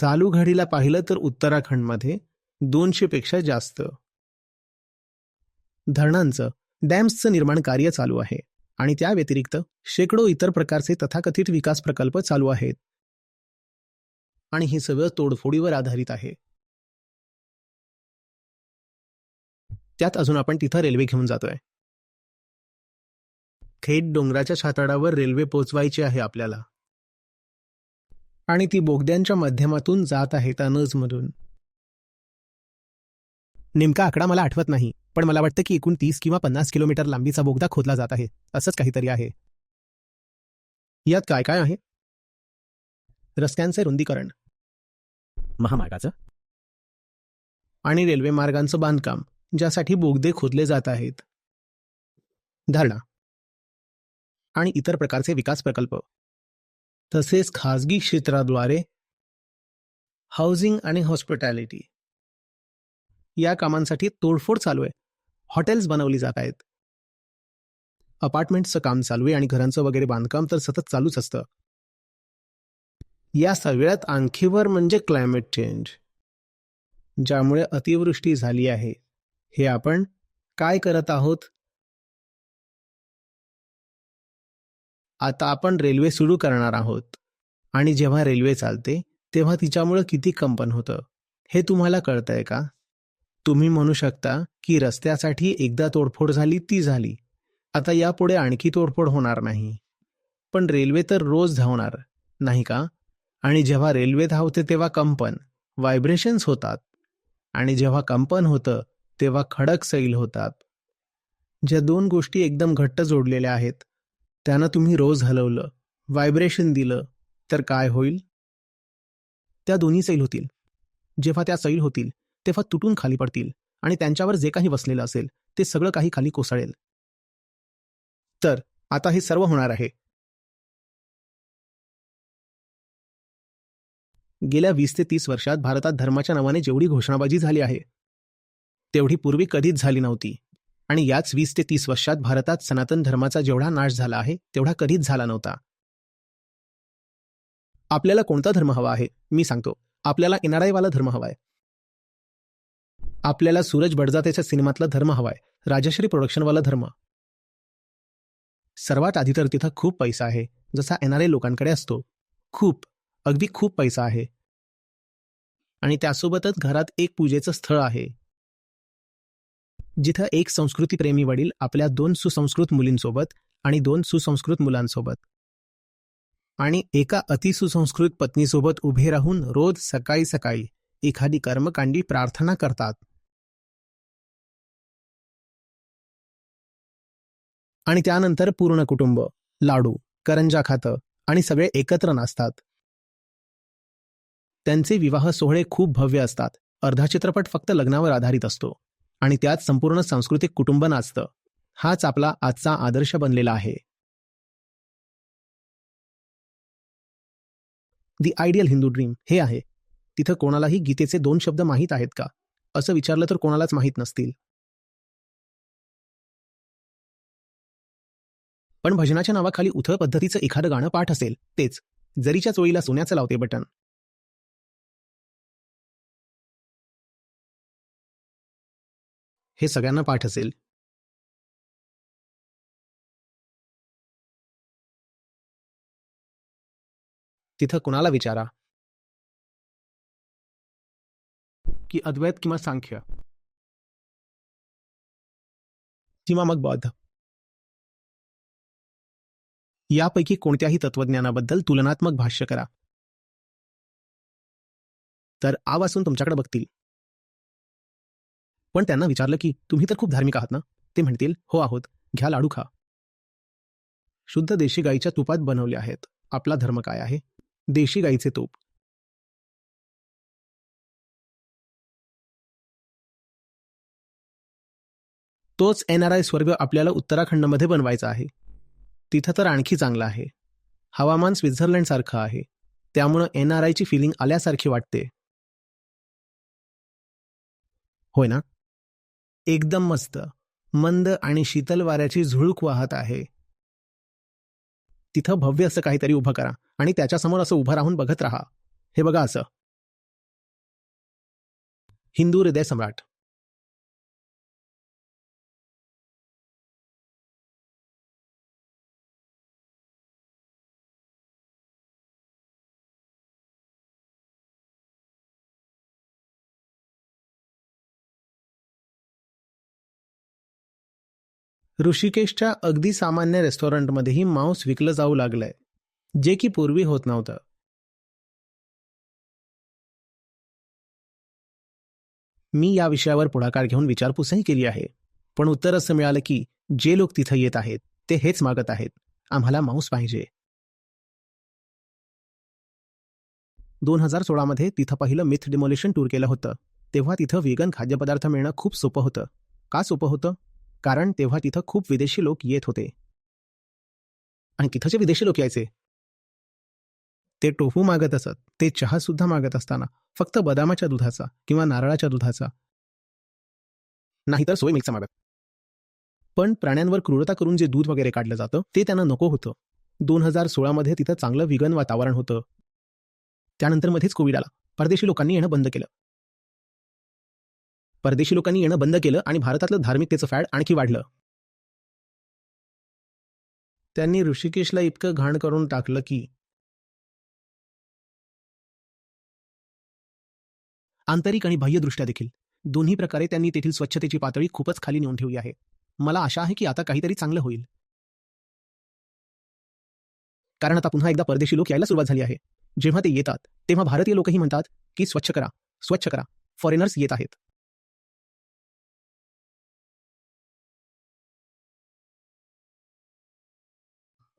चालू घडीला पाहिलं तर उत्तराखंडमध्ये दोनशेपेक्षा जास्त. धरणांचं डॅम्सचं निर्माण कार्य चालू आहे आणि त्या व्यतिरिक्त शेकडो इतर प्रकारचे तथाकथित विकास प्रकल्प चालू आहेत. आणि हे सगळं तोडफोडीवर आधारित आहे. त्यात अजून आपण तिथं रेल्वे घेऊन जातोय. थेट डोंगराच्या छाताडावर रेल्वे पोचवायची आहे आपल्याला. आणि ती बोगद्यांच्या माध्यमातून जात आहे मधून नेमका आकडा मला आठवत नाही पण मला वाटतं की एकूण तीस किंवा पन्नास किलोमीटर लांबीचा बोगदा खोदला जात आहे असंच काहीतरी आहे. यात काय काय आहे? रस्त्यांचे रुंदीकरण. महामार्गाचं? आणि रेल्वे मार्गांचं बांधकाम ज्यासाठी बोगदे खोदले जात आहेत. धारणा. आणि इतर प्रकारचे विकास प्रकल्प. तसेच खाजगी क्षेत्राद्वारे हाऊसिंग आणि हॉस्पिटॅलिटी या कामांसाठी तोडफोड चालू आहे. हॉटेल्स बनवली जात आहेत. अपार्टमेंटचं काम चालू आहे आणि घरांचं वगैरे बांधकाम तर सतत चालूच असतं. या सगळ्यात आणखीवर म्हणजे क्लायमेट चेंज ज्यामुळे अतिवृष्टी झाली आहे. हे आपण काय करत आहोत? आता आपण रेल्वे सुरू करणार आहोत. आणि जेव्हा रेल्वे चालते तेव्हा तिच्यामुळं किती कंपन होतं? हे तुम्हाला कळतंय का? तुम्ही म्हणू शकता की रस्त्यासाठी एकदा तोडफोड झाली ती झाली. आता यापुढे आणखी तोडफोड होणार नाही. पण रेल्वे तर रोज धावणार नाही का? आणि जेव्हा रेल्वे धावते तेव्हा कंपन व्हायब्रेशन्स होतात. आणि जेव्हा कंपन होतं तेव्हा खडक सैल होतात. ज्या दोन गोष्टी एकदम घट्ट जोडलेल्या आहेत त्यानं तुम्ही रोज हलवलं व्हायब्रेशन दिलं तर काय होईल? त्या दोन्ही सैल होतील. जेव्हा त्या सैल होतील तेव्हा तुटून खाली पडतील आणि त्यांच्यावर जे काही बसलेलं असेल ते सगळं काही खाली कोसळेल. तर आता हे सर्व होणार आहे. गेल्या वीस ते तीस वर्षात भारतात धर्माच्या नावाने जेवढी घोषणाबाजी झाली आहे तेवढी पूर्वी कधीच झाली नव्हती. आणि याच वीस ते तीस वर्षात भारतात सनातन धर्माचा जेवढा नाश झाला आहे तेवढा कधीच झाला नव्हता. आपल्याला कोणता धर्म हवा आहे? मी सांगतो. आपल्याला इनाडाईवाला वाला धर्म हवाय. आपल्याला सूरज बडजातेच्या सिनेमातला धर्म हवाय. राजश्री प्रोडक्शनवाला धर्म. सर्वात आधी तर तिथं खूप पैसा आहे. जसा एनआरआय लोकांकडे असतो. खूप. अगदी खूप पैसा आहे. आणि त्यासोबतच घरात एक पूजेचं स्थळ आहे. जिथं एक संस्कृतीप्रेमी वडील आपल्या दोन सुसंस्कृत मुलींसोबत आणि दोन सुसंस्कृत मुलांसोबत. आणि एका अतिसुसंस्कृत पत्नीसोबत उभे राहून रोज सकाळी सकाळी एखादी कर्मकांडी प्रार्थना करतात. आणि त्यानंतर पूर्ण कुटुंब लाडू करंजा खातं आणि सगळे एकत्र नाचतात. त्यांचे विवाह सोहळे खूप भव्य असतात. अर्धा चित्रपट फक्त लग्नावर आधारित असतो. आणि त्यात संपूर्ण सांस्कृतिक कुटुंब नाचतं. हाच आपला आजचा आदर्श बनलेला आहे. दी आयडियल हिंदू ड्रीम हे आहे. तिथं कोणालाही गीतेचे दोन शब्द माहीत आहेत का? असं विचारलं तर कोणालाच माहीत नसतील. पण भजनाच्या नावाखाली उथळ पद्धतीचं एखादं गाणं पाठ असेल तेच. जरीच्या चोळीला सोन्याचं लावते बटन. हे सगळ्यांना पाठ असेल. तिथं कुणाला विचारा? की अद्वैत किंवा सांख्य? किंवा मग बौद्ध? यापैकी कोणत्याही तत्वज्ञानाबद्दल तुलनात्मक भाष्य करा. तर आ तुमच्याकडे बघतील. पण त्यांना विचारलं की तुम्ही तर खूप धार्मिक आहात ना? ते म्हणतील हो आहोत. घ्या लाडू खा. शुद्ध देशी गाईच्या तुपात बनवले आहेत. आपला धर्म काय आहे? देशी गाईचे तूप. तोच एन आर आय स्वर्ग आपल्याला उत्तराखंडमध्ये बनवायचा आहे. तिथं तर आणखी चांगलं आहे. हवामान स्वित्झर्लंड सारखं आहे. त्यामुळं एन आर आयची फिलिंग आल्यासारखी वाटते. होय ना? एकदम मस्त मंद आणि शीतल वाऱ्याची झुळूक वाहत आहे. तिथं भव्य असं काहीतरी उभं करा आणि त्याच्यासमोर असं उभं राहून बघत राहा. हे बघा असं. हिंदू हृदय सम्राट. ऋषिकेशच्या अगदी सामान्य रेस्टॉरंटमध्येही मांस विकलं जाऊ लागलंय जे की पूर्वी होत नव्हतं. मी या विषयावर पुढाकार घेऊन विचारपूसही केली आहे पण उत्तर असं मिळालं की जे लोक तिथं येत आहेत ते हेच मागत आहेत. आम्हाला मांस पाहिजे. दोन हजार सोळामध्ये तिथं पहिलं मिथ डिमोलिशन टूर केलं होतं तेव्हा तिथं व्हिगन खाद्यपदार्थ मिळणं खूप सोपं होतं. का सोपं होतं? कारण तेव्हा तिथं खूप विदेशी लोक येत होते. आणि तिथं जे विदेशी लोक यायचे ते टोफू मागत असत ते चहा सुद्धा मागत असताना फक्त बदामाच्या दुधाचा किंवा नारळाच्या दुधाचा. नाहीतर सोय मिक्स मागत. पण प्राण्यांवर क्रूरता करून जे दूध वगैरे काढलं जातं ते त्यांना नको होतं. दोन हजार सोळामध्ये तिथं चांगलं विगन वातावरण होतं. त्यानंतर मध्येच कोविड आला. परदेशी लोकांनी येणं बंद केलं. परदेशी लोकांनी येणं बंद केलं आणि भारतातलं धार्मिकतेचं फॅड आणखी वाढलं. त्यांनी ऋषिकेशला इतकं घाण करून टाकलं की आंतरिक आणि बाह्यदृष्ट्या देखील दोन्ही प्रकारे त्यांनी तेथील स्वच्छतेची पातळी खूपच खाली नेऊन ठेवली आहे. मला आशा आहे की आता काहीतरी चांगलं होईल. कारण आता पुन्हा एकदा परदेशी लोक यायला सुरुवात झाली आहे. जेव्हा ते येतात तेव्हा भारतीय लोकही म्हणतात की स्वच्छ करा स्वच्छ करा. फॉरेनर्स येत आहेत.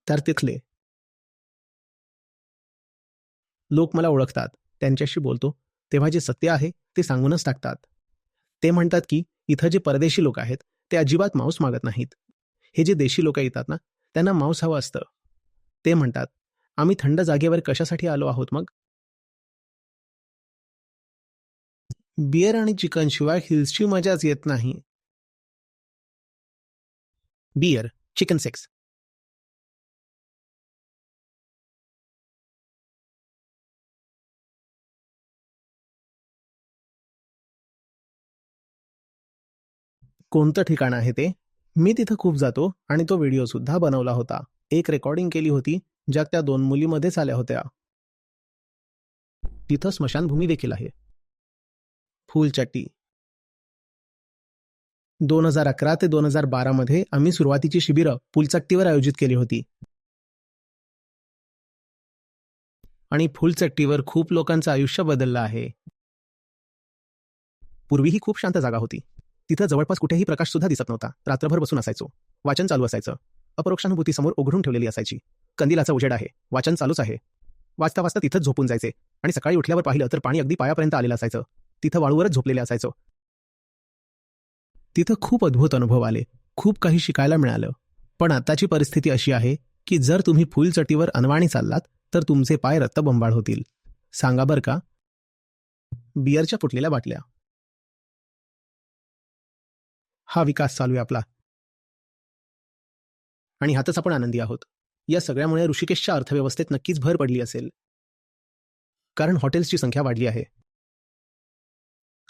तर तिथले. लोक मला ओळखतात. त्यांच्याशी बोलतो. तेव्हा जे सत्य आहे ते सांगूनच टाकतात. ते म्हणतात की इथं जे परदेशी लोक आहेत ते अजिबात मांस मागत नाहीत. हे जे देशी लोक येतात ना त्यांना मांस हवं असतं. ते म्हणतात आम्ही थंड जागेवर कशासाठी आलो आहोत मग? बियर आणि चिकन शिवाय हिल्सची मजाच येत नाही. Beer chicken sex. कोणतं ठिकाण आहे ते? मी तिथं खूप जातो आणि तो व्हिडिओ सुद्धा बनवला होता. एक रेकॉर्डिंग केली होती ज्या त्या दोन मुलीमध्येच आल्या होत्या. तिथं स्मशानभूमी देखील आहे. फुलचट्टी. दोन हजार अकरा ते दोन हजार बारामध्ये आम्ही सुरुवातीची शिबिरं फुलचट्टीवर आयोजित केली होती. आणि फुलचट्टीवर खूप लोकांचं आयुष्य बदललं आहे. पूर्वी ही खूप शांत जागा होती. तिथं जवळपास कुठेही प्रकाश सुद्धा दिसत नव्हता. रात्रभर बसून असायचो. वाचन चालू असायचं. अपरोक्षानुभूती समोर उघडून ठेवलेली असायची. कंदिलाचा उजेड आहे. वाचन चालूच आहे. वाचता वाचता तिथंच झोपून जायचे आणि सकाळी उठल्यावर पाहिलं तर पाणी अगदी पायापर्यंत आलेलं असायचं. तिथं वाळूवरच झोपलेले असायचो. तिथं खूप अद्भुत अनुभव आले. खूप काही शिकायला मिळालं. पण आताची परिस्थिती अशी आहे की जर तुम्ही फुलचटीवर अनवाणी चाललात तर तुमचे पाय रत्तबंबाळ होतील. सांगा बरं का? बियरच्या फुटलेल्या बाटल्या. हा विकास चालू आहे आपला. आणि ह्यातच आपण आनंदी आहोत. या सगळ्यामुळे ऋषिकेशच्या अर्थव्यवस्थेत नक्कीच भर पडली असेल. कारण हॉटेल्सची संख्या वाढली आहे.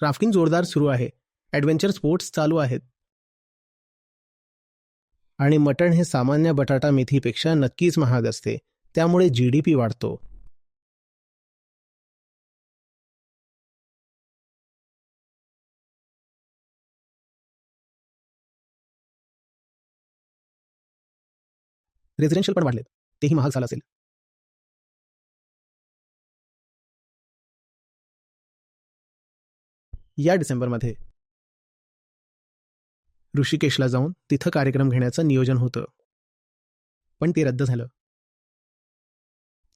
राफ्टिंग जोरदार सुरू आहे. ॲडव्हेंचर स्पोर्ट्स चालू आहेत. आणि मटण हे सामान्य बटाटा मेथीपेक्षा नक्कीच महाग असते. त्यामुळे जी डी पी वाढतो. रेझिडेन्शियल पण वाढलेत. तेही महाग झालं असेल. या डिसेंबरमध्ये ऋषिकेशला जाऊन तिथं कार्यक्रम घेण्याचं नियोजन होतं. पण ते रद्द झालं.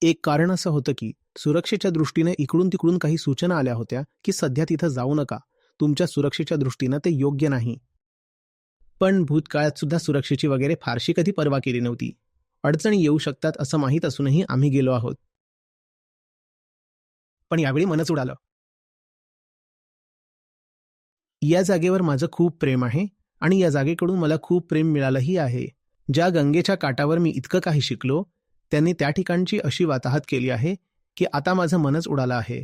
एक कारण असं होतं की सुरक्षेच्या दृष्टीने इकडून तिकडून काही सूचना आल्या होत्या की सध्या तिथं जाऊ नका. तुमच्या सुरक्षेच्या दृष्टीनं ते योग्य नाही. पण भूतकाळात सुद्धा सुरक्षेची वगैरे फारशी कधी पर्वा केली नव्हती. अडचणी येऊ शकतात असं माहीत असूनही आम्ही गेलो आहोत. पण यावेळी मनच उडालं. या जागेवर माझं खूप प्रेम आहे आणि या जागेकडून मला खूप प्रेम मिळालंही आहे. ज्या गंगेच्या काठावर मी इतकं काही शिकलो त्यांनी त्या ठिकाणची अशी वाताहत केली आहे की आता माझं मनच उडालं आहे.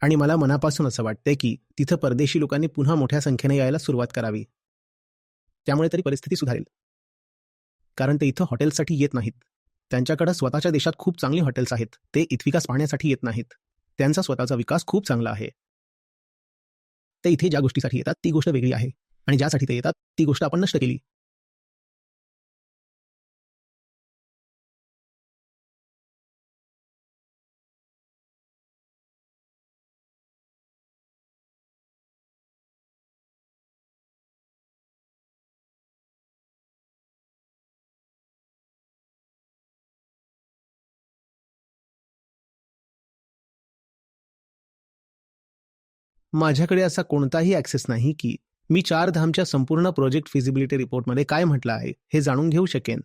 आणि मला मनापासून असं वाटतंय की तिथं परदेशी लोकांनी पुन्हा मोठ्या संख्येने यायला सुरुवात करावी. त्यामुळे तरी परिस्थिती सुधारेल. कारण ते इथं हॉटेल्ससाठी येत नाहीत. त्यांच्याकडे स्वतःच्या देशात खूप चांगली हॉटेल्स आहेत. ते इतविकास पाहण्यासाठी येत नाहीत. त्यांचा स्वतःचा विकास खूप चांगला आहे. ते इथे ज्या गोष्टीसाठी येतात ती गोष्ट वेगळी आहे. आणि ज्यासाठी ते येतात ती गोष्ट आपण नष्ट केली. माझ्याकडे असा कोणताही ॲक्सेस नाही की मी चार धामच्या संपूर्ण प्रोजेक्ट फिजिबिलिटी रिपोर्टमध्ये काय म्हटलं आहे हे जाणून घेऊ शकेन.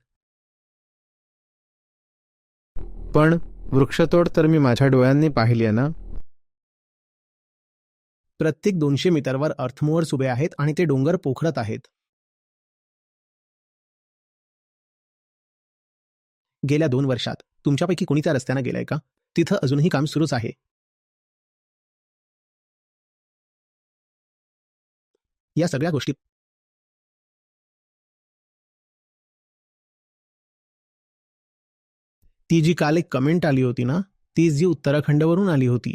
पण वृक्षतोड तर मी माझ्या डोळ्यांनी पाहिली आहे ना? प्रत्येक दोनशे मीटरवर अर्थमोअर्स उभे आहेत आणि ते डोंगर पोखरत आहेत. गेल्या दोन वर्षात तुमच्यापैकी कोणी त्या रस्त्यानं गेलाय का? तिथं अजूनही काम सुरूच आहे. या सगळ्या गोष्टी ती जी काल एक कमेंट आली होती ना ती जी उत्तराखंडवरून आली होती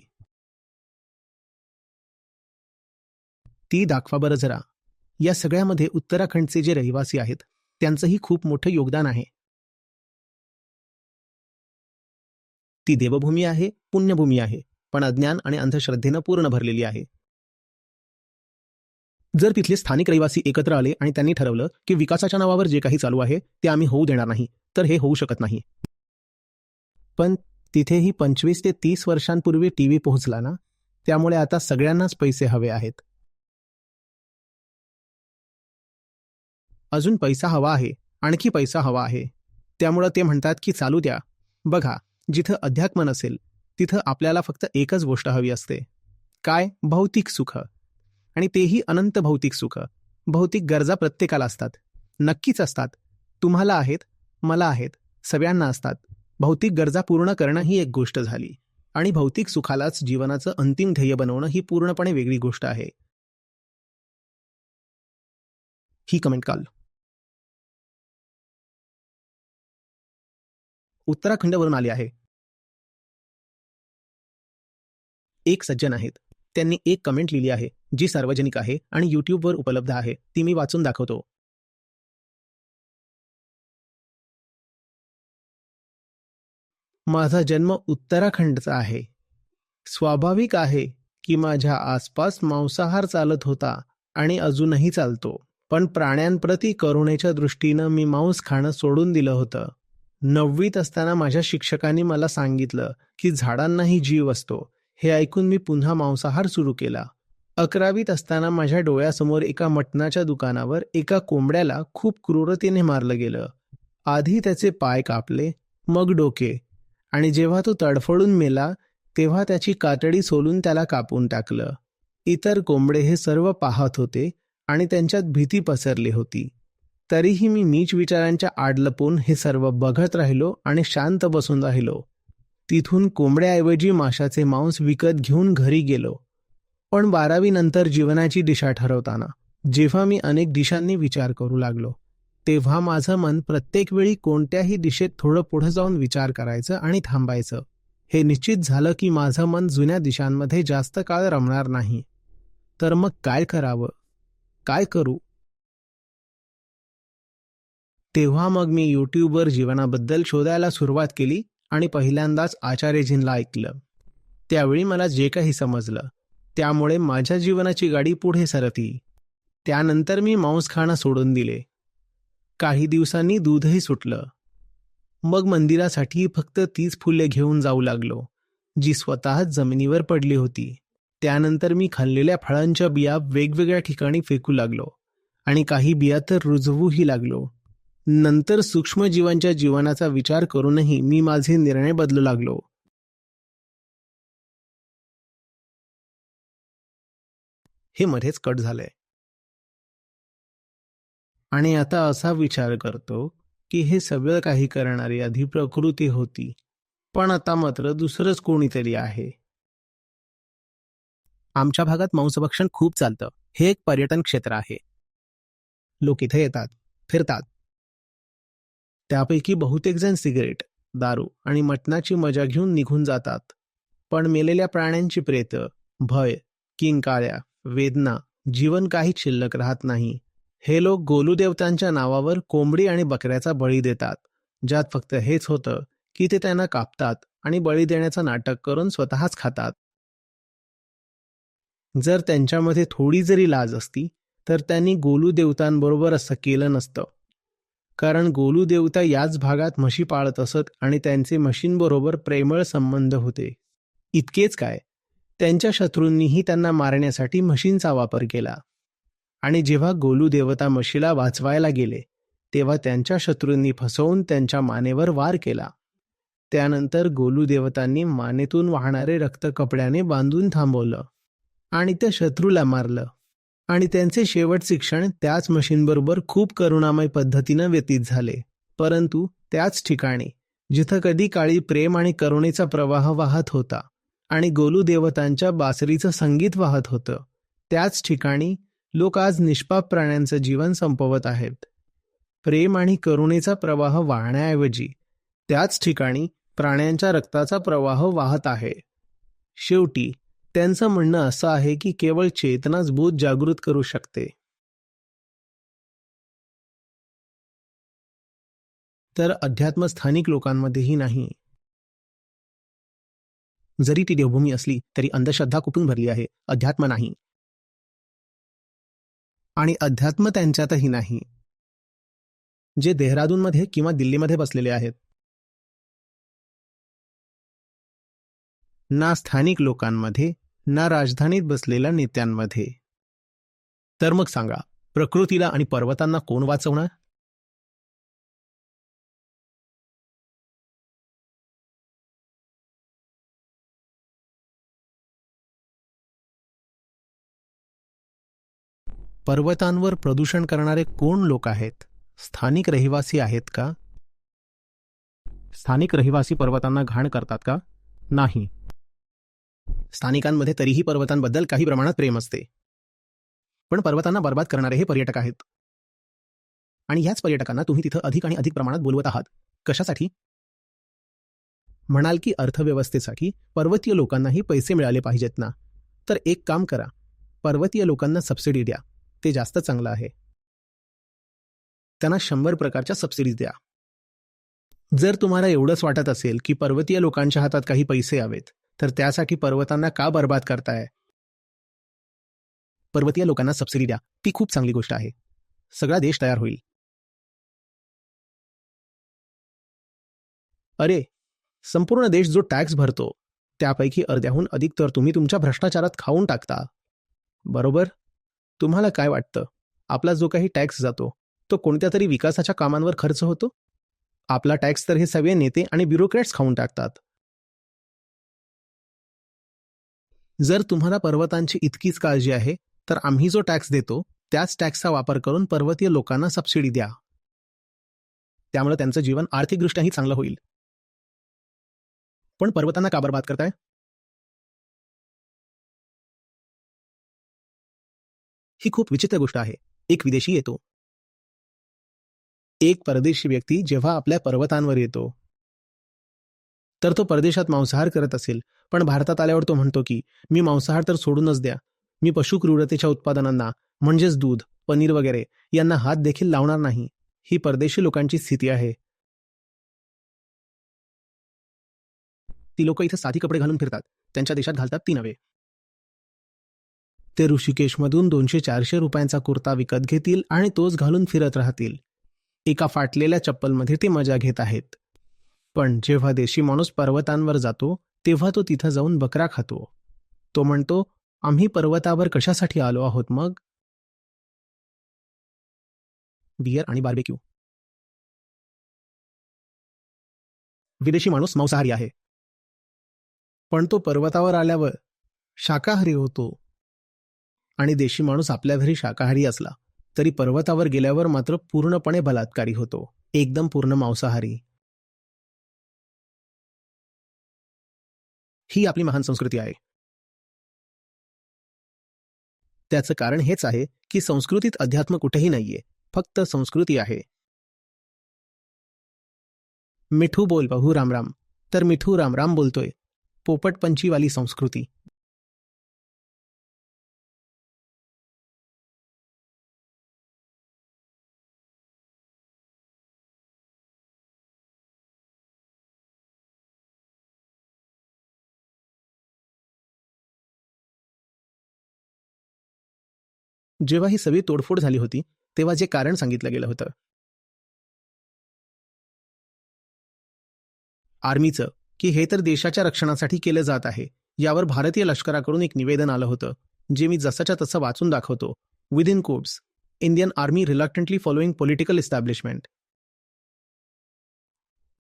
ती दाखवा बरं जरा. या सगळ्यामध्ये उत्तराखंडचे जे रहिवासी आहेत त्यांचंही खूप मोठं योगदान आहे. ती देवभूमी आहे पुण्यभूमी आहे पण अज्ञान आणि अंधश्रद्धेनं पूर्ण भरलेली आहे. जर तिथले स्थानिक रहिवासी एकत्र आले आणि त्यांनी ठरवलं की विकासाच्या नावावर जे काही चालू आहे ते आम्ही होऊ देणार नाही तर हे होऊ शकत नाही. पण तिथेही पंचवीस ते तीस वर्षांपूर्वी टीव्ही पोहोचला ना त्यामुळे आता सगळ्यांनाच पैसे हवे आहेत. अजून पैसा हवा आहे आणखी पैसा हवा आहे. त्यामुळं ते म्हणतात की चालू द्या. बघा जिथं अध्यात्म नसेल तिथं आपल्याला फक्त एकच गोष्ट हवी असते. काय? भौतिक सुख. आणि तेही अनंत भौतिक सुख. भौतिक गरजा प्रत्येकाला असतात. नक्कीच असतात. तुम्हाला आहेत मला आहेत सगळ्यांना असतात. भौतिक गरजा पूर्ण करणं ही एक गोष्ट झाली. आणि भौतिक सुखालाच जीवनाचं अंतिम ध्येय बनवणं ही पूर्णपणे वेगळी गोष्ट आहे. ही कमेंट काल. उत्तराखंडवरून आली आहे. एक सज्जन आहेत. त्यांनी एक कमेंट लिहिली आहे जी सार्वजनिक आहे आणि यूट्यूबवर उपलब्ध आहे. ती मी वाचून दाखवतो. माझा जन्म उत्तराखंडचा आहे. स्वाभाविक आहे की माझ्या आसपास मांसाहार चालत होता आणि अजूनही चालतो. पण प्राण्यांप्रती करुणेच्या दृष्टीनं मी मांस खाणं सोडून दिलं होतं. नववीत असताना माझ्या शिक्षकांनी मला सांगितलं की झाडांनाही जीव असतो. हे ऐकून मी पुन्हा मांसाहार सुरू केला. अकरावीत असताना माझ्या डोळ्यासमोर एका मटणाच्या दुकानावर एका कोंबड्याला खूप क्रूरतेने मारलं गेलं. आधी त्याचे पाय कापले मग डोके. आणि जेव्हा तो तडफडून मेला तेव्हा त्याची कातडी सोलून त्याला कापून टाकलं. इतर कोंबडे हे सर्व पाहत होते आणि त्यांच्यात भीती पसरली होती. तरीही मी नीच विचारांच्या आड लपून हे सर्व बघत राहिलो आणि शांत बसून राहिलो. तिथून कोंबड्याऐवजी माशाचे मांस विकत घेऊन घरी गेलो. पण बारावी नंतर जीवनाची दिशा ठरवताना जेव्हा मी अनेक दिशांनी विचार करू लागलो तेव्हा माझं मन प्रत्येक वेळी कोणत्याही दिशेत थोडं पुढं जाऊन विचार करायचं आणि थांबायचं. हे निश्चित झालं की माझं मन जुन्या दिशांमध्ये जास्त काळ रमणार नाही. तर मग काय करावं? काय करू? तेव्हा मग मी यूट्यूबवर जीवनाबद्दल शोधायला सुरुवात केली आणि पहिल्यांदाच आचार्यजींना ऐकलं. त्यावेळी मला जे काही समजलं त्यामुळे माझ्या जीवनाची गाडी पुढे सरती. त्यानंतर मी मांस खाणं सोडून दिले. काही दिवसांनी दूधही सुटलं. मग मंदिरासाठी फक्त तीच फुले घेऊन जाऊ लागलो जी स्वतःच जमिनीवर पडली होती. त्यानंतर मी खाल्लेल्या फळांच्या बिया वेगवेगळ्या ठिकाणी फेकू लागलो आणि काही बिया तर रुजवूही लागलो. नंतर सूक्ष्मजीवांच्या जीवनाचा विचार करूनही मी माझे निर्णय बदलू लागलो. हे मध्येच कट झालंय. आणि आता असा विचार करतो की हे सगळं काही करणारी आधी प्रकृती होती पण आता मात्र दुसरंच कोणीतरी आहे. आमच्या भागात मांसभक्षण खूप चालतं. हे एक पर्यटन क्षेत्र आहे. लोक इथे येतात फिरतात. त्यापैकी बहुतेक जण सिगरेट दारू आणि मटणाची मजा घेऊन निघून जातात. पण मेलेल्या प्राण्यांची प्रेत भय किंकाळ्या वेदना जीवन काही शिल्लक राहत नाही. हे लोक गोलू देवतांच्या नावावर कोंबडी आणि बकऱ्याचा बळी देतात ज्यात फक्त हेच होतं की ते त्यांना कापतात आणि बळी देण्याचं नाटक करून स्वतःच खातात. जर त्यांच्यामध्ये थोडी जरी लाज असती तर त्यांनी गोलू देवतांबरोबर असं केलं नसतं. कारण गोलू देवता याच भागात म्हशी पाळत असत आणि त्यांचे म्हशींबरोबर प्रेमळ संबंध होते. इतकेच काय? त्यांच्या शत्रूंनीही त्यांना मारण्यासाठी म्हशींचा वापर केला. आणि जेव्हा गोलू देवता म्हशीला वाचवायला गेले तेव्हा त्यांच्या शत्रूंनी फसवून त्यांच्या मानेवर वार केला. त्यानंतर गोलू देवतांनी मानेतून वाहणारे रक्त कपड्याने बांधून थांबवलं आणि त्या शत्रूला मारलं. आणि त्यांचे शेवटचे क्षण त्याच मशीनबरोबर खूप करुणामय पद्धतीनं व्यतीत झाले. परंतु त्याच ठिकाणी जिथं कधी काळी प्रेम आणि करुणेचा प्रवाह वाहत होता आणि गोलू देवतांच्या बासरीचं संगीत वाहत होतं त्याच ठिकाणी लोक आज निष्पाप प्राण्यांचं जीवन संपवत आहेत. प्रेम आणि करुणेचा प्रवाह वाहण्याऐवजी त्याच ठिकाणी प्राण्यांच्या रक्ताचा प्रवाह वाहत आहे. शेवटी त्यांचं म्हणणं असं आहे की केवळ चेतनाच बोध जागृत करू शकते. तर अध्यात्म स्थानिक लोकांमध्येही नाही. जरी ती देवभूमी असली तरी अंधश्रद्धा कुठून भरली आहे? अध्यात्म नाही. आणि अध्यात्म त्यांच्यातही नाही. जे देहरादूनमध्ये किंवा दिल्लीमध्ये बसलेले आहेत. ना स्थानिक लोकांमध्ये ना राजधानीत बसलेल्या नेत्यांमध्ये. तर मग सांगा प्रकृतीला आणि पर्वतांना कोण वाचवणार? पर्वतांवर प्रदूषण करणारे कोण लोक आहेत? स्थानिक रहिवासी आहेत का? स्थानिक रहिवासी पर्वतांना घाण करतात का? नाही. स्थानिकांमध्ये तरीही पर्वतांबद्दल काही प्रमाणात प्रेम असते. पण पर्वतांना बर्बाद करणारे हे पर्यटक आहेत. आणि ह्याच पर्यटकांना तुम्ही तिथं अधिक आणि अधिक प्रमाणात बोलवत आहात. कशासाठी? म्हणाल की अर्थव्यवस्थेसाठी पर्वतीय लोकांनाही पैसे मिळाले पाहिजेत ना. तर एक काम करा. पर्वतीय लोकांना सबसिडी द्या. ते जास्त चांगलं आहे. त्यांना शंभर प्रकारच्या सबसिडीज द्या. जर तुम्हाला एवढंच वाटत असेल की पर्वतीय लोकांच्या हातात काही पैसे यावेत तर त्यासाठी पर्वतांना का बर्बाद करताय? पर्वतीय लोकांना सबसिडी द्या. ती खूप चांगली गोष्ट आहे. सगळा देश तयार होईल. अरे संपूर्ण देश जो टॅक्स भरतो त्यापैकी अर्ध्याहून अधिक तर तुम्ही तुमच्या भ्रष्टाचारात खाऊन टाकता. बरोबर? तुम्हाला काय वाटतं? आपला जो काही टॅक्स जातो तो कोणत्या तरी विकासाच्या कामांवर खर्च होतो? आपला टॅक्स तर हे सगळे नेते आणि ब्युरोक्रॅट्स खाऊन टाकतात. जर तुम्हाला पर्वतांची इतकीच काळजी आहे तर आम्ही जो टॅक्स देतो त्याच टॅक्सचा वापर करून पर्वतीय लोकांना सबसिडी द्या. त्यामुळे त्यांचं जीवन आर्थिकदृष्ट्याही चांगलं होईल. पण पर्वतांना का बात करताय? ही खूप विचित्र गोष्ट आहे. एक विदेशी येतो. एक परदेशी व्यक्ती जेव्हा आपल्या पर्वतांवर येतो तर तो परदेशात मांसाहार करत असेल. पण भारतात आल्यावर तो म्हणतो की मी मांसाहार तर सोडूनच द्या. मी पशुक्रूरतेच्या उत्पादनांना म्हणजेच दूध पनीर वगैरे यांना हात देखील लावणार नाही. ही परदेशी लोकांची स्थिती आहे. ती लोक इथे साधी कपडे घालून फिरतात. त्यांच्या देशात घालतात ती नव्हे ते ऋषिकेशमधून दोनशे चारशे रुपयांचा कुर्ता विकत घेतील आणि तोच घालून फिरत राहतील. एका फाटलेल्या चप्पलमध्ये ते मजा घेत आहेत. पण जेव्हा देशी माणूस पर्वतांवर जातो तेव्हा तो तिथं जाऊन बकरा खातो. तो म्हणतो आम्ही पर्वतावर कशासाठी आलो आहोत मग? बियर आणि बार्बेक्यू विदेशी माणूस मांसाहारी आहे. पण तो पर्वतावर आल्यावर शाकाहारी होतो. आणि देशी माणूस आपल्या घरी शाकाहारी असला तरी पर्वतावर गेल्यावर मात्र पूर्णपणे बलात्कारी होतो. एकदम पूर्ण मांसाहारी. ही आपली महान संस्कृती आहे. त्याचं कारण हेच आहे की संस्कृतीत अध्यात्म कुठेही नाहीये फक्त संस्कृती आहे. मिठू बोल बहू रामराम तर मिठू रामराम बोलतोय पोपट पंचीवाली संस्कृती. जेव्हा ही सगळी तोडफोड झाली होती तेव्हा जे कारण सांगितलं गेलं होतं. आर्मीचं की हे तर देशाच्या रक्षणासाठी केलं जात आहे यावर भारतीय लष्कराकडून एक निवेदन आलं होतं जे मी जसंच्या तसं वाचून दाखवतो. With in codes Indian army reluctantly following political establishment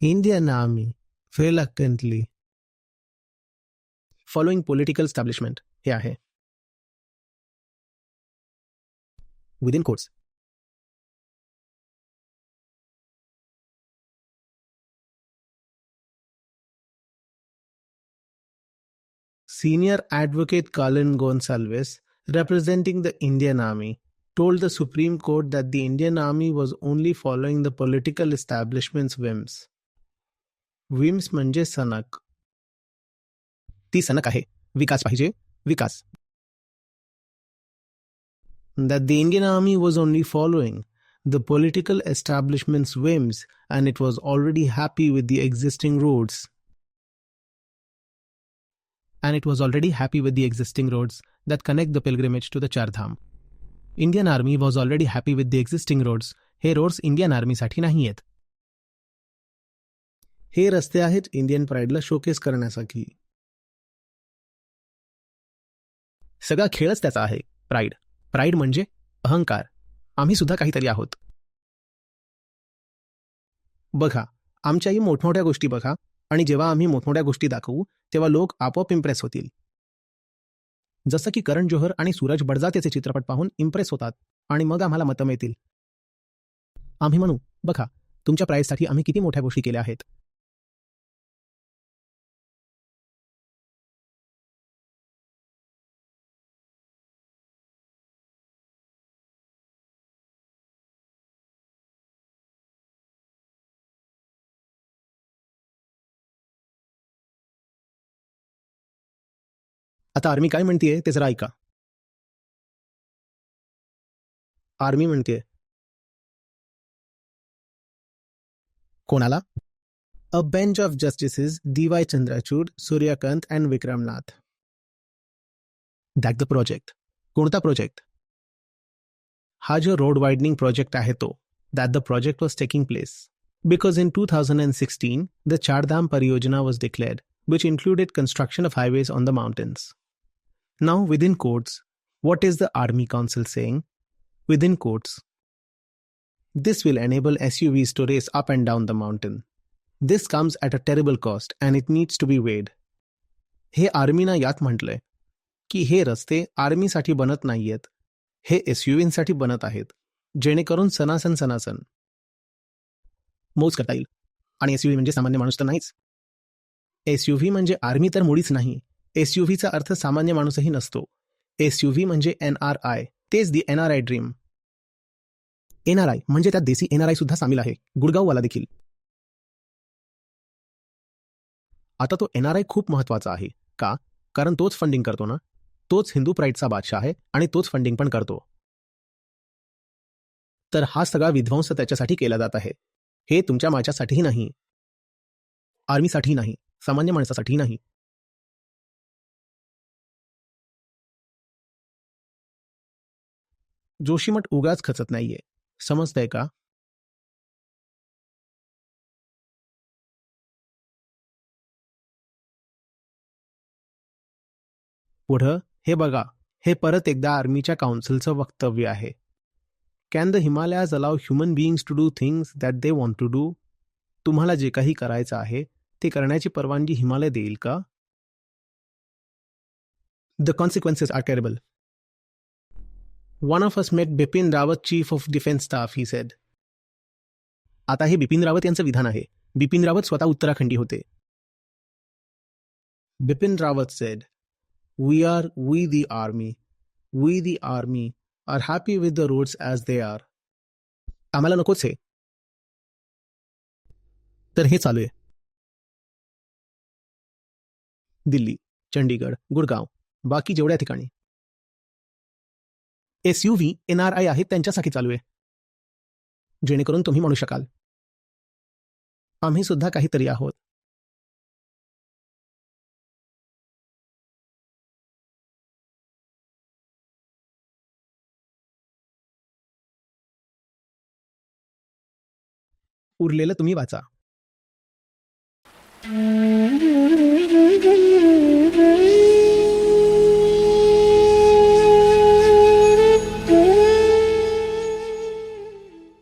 Indian army reluctantly following political establishment हे आहे. Within course Senior advocate Colin Gonsalves, representing the Indian Army, told the Supreme Court that the Indian Army was only following the political establishment's whims. whims म्हणजे सनक ती सनक आहे विकास पाहिजे विकास that the Indian Army was only following the political establishment's whims and it was already happy with the existing roads. And it was already happy with the existing roads that connect the pilgrimage to the Chardham. Indian Army was already happy with the existing roads. हे roads Indian आर्मीसाठी नाही आहेत हे रस्ते आहेत Indian प्राईडला showcase करण्यासाठी सगळा खेळच त्याचा आहे प्राईड प्राईड म्हणजे अहंकार. आम्ही सुद्धा काहीतरी आहोत. बघा आमच्याही मोठमोठ्या गोष्टी बघा आणि जेव्हा आम्ही मोठमोठ्या गोष्टी दाखवू तेव्हा लोक आपोआप इम्प्रेस होतील. जसं की करण जोहर आणि सूरज बडजात याचे चित्रपट पाहून इम्प्रेस होतात आणि मग आम्हाला मतं मिळतील. आम्ही म्हणू बघा तुमच्या प्राईजसाठी आम्ही किती मोठ्या गोष्टी केल्या आहेत. आता आर्मी काय म्हणतीये? ते जरा ऐका. आर्मी म्हणते कोणाला? A bench of justices D Y Chandrachud Surya Kant and Vikram Nath that the project कोणता प्रोजेक्ट हा जो रोड वाइडनिंग प्रोजेक्ट आहे तो that the project was taking place because in two thousand and sixteen the Char Dham परियोजना was declared which included construction of highways on the mountains. Now, within quotes, what is the Army Council saying? Within quotes, this will enable SUVs to race up and down the mountain. This comes at a terrible cost and it needs to be weighed. हे आर्मीना यात म्हटलंय की हे रस्ते आर्मीसाठी बनत नाहीयेत हे एसयूव्हींसाठी बनत आहेत जेणेकरून सनासन सनासन मोज करता येईल आणि एस म्हणजे सामान्य माणूस तर नाहीच एसयूव्ही म्हणजे आर्मी तर मुळीच नाही एसयूव्हीचा अर्थ सामान्य माणूसही नसतो. एसयूव्ही म्हणजे एन आर आय. तेच the N R I dream. NRI म्हणजे त्यात देसी एनआरआय सुद्धा सामील आहे. गुडगाववाला देखील. आता तो एनआरआय खूप महत्त्वाचा आहे. का? कारण तोच फंडिंग करतो ना? तोच हिंदू प्राईडचा बादशाह आहे आणि तोच फंडिंग पण करतो. तर हा सगळा विध्वंस त्याच्यासाठी केला जात आहे. हे तुमच्या माझ्यासाठीही नाही. आर्मीसाठी नाही. सामान्य माणसासाठी नाही. जोशीमठ उगाच खचत नाहीये. समजतंय का? पुढं हे बघा हे परत एकदा आर्मीच्या काउन्सिलचं वक्तव्य आहे. Can the Himalayas allow human beings to do things that they want to do तुम्हाला जे काही करायचं आहे ते करण्याची परवानगी हिमालय देईल का? The consequences are terrible one of us met Bipin Rawat chief of defence staff he said आता हे बिपिन रावत यांचं विधान आहे. बिपिन रावत स्वतः उत्तराखंडी होते. Bipin Rawat said we are we the army we the army are happy with the roads as they are आम्हाला नकोच हे. तर हे चालू आहे. दिल्ली चंडीगड गुडगाव बाकी जेवढ्या ठिकाणी. S U V N R I आहेत त्यांच्यासाठी चालू आहे. जेणेकरून तुम्ही म्हणू शकाल. आम्ही सुद्धा काहीतरी आहोत. उरलेलं तुम्ही वाचा.